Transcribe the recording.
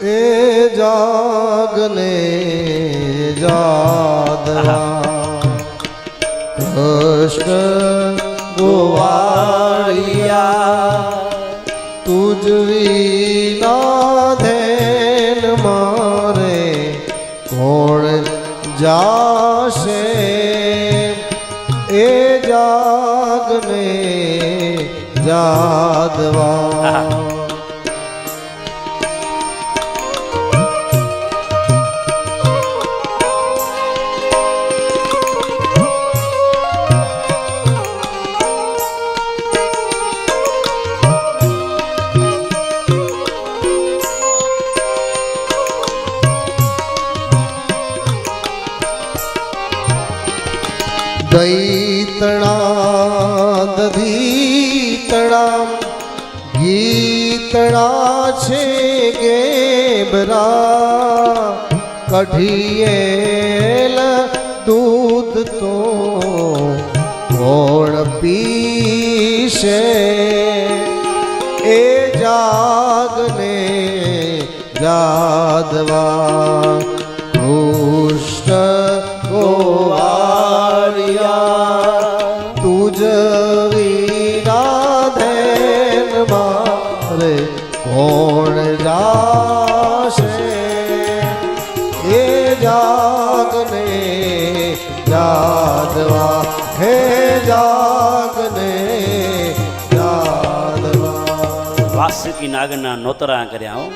એ જાગને જાદવા કૃષ્ણ ગોવાળિયા તુજ વિના ધેન મારે કોણ જાશે? એ જાગને જાદવા. દૈતણા દધીતણા ગીતણા છે ગેબરા. કઢીએલ દૂધ તો કોણ પીશે. એ જાગને જાદવા, કૃષ્ણ ગોવાળિયા તુજ વિના ધેન મારે કોણ જાશે? એ જાગને જાદવા હે જાગને જાદવા વાસુકી નાગના નોતરા કર્યા